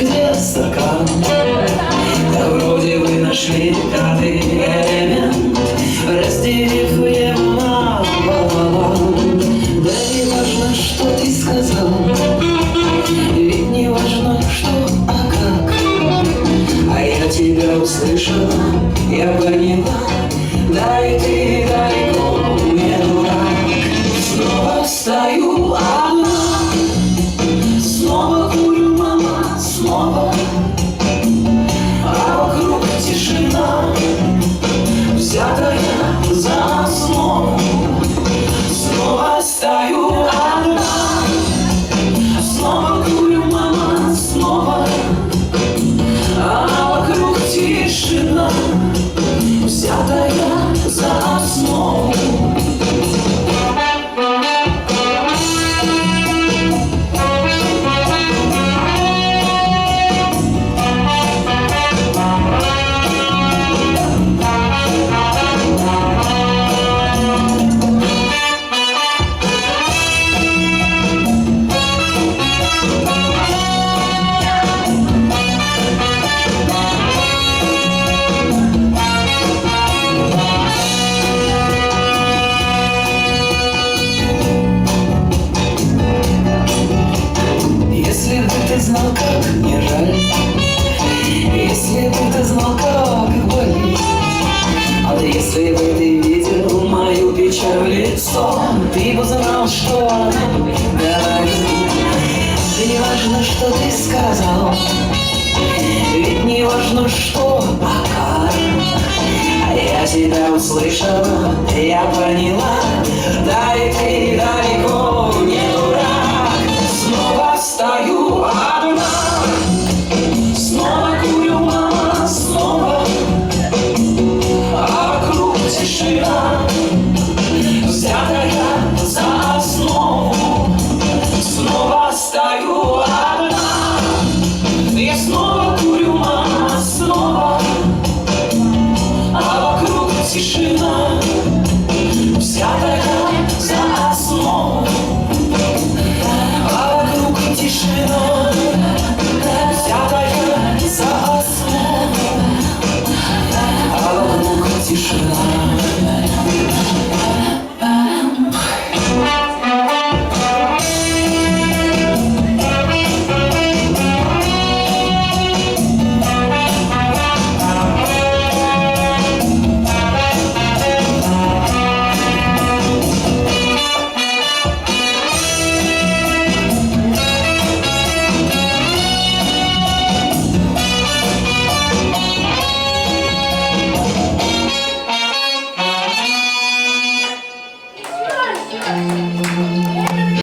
где стакан? Да вроде вы нашли пятый элемент, разделив его пополам. Да не важно, что ты сказал, ведь не важно, что, а как. А я тебя услышала, я поняла, да и ты ты знал, как мне жаль. Если бы ты знал, как болит А если бы ты видел мою печаль лицо Ты бы знал, что она говорит Да не важно, что ты сказал Ведь не важно, что пока А я тебя услышала, я поняла Да и ты далеко бываю одна. Я снова курю, мама, снова. А вокруг тишина Вся такая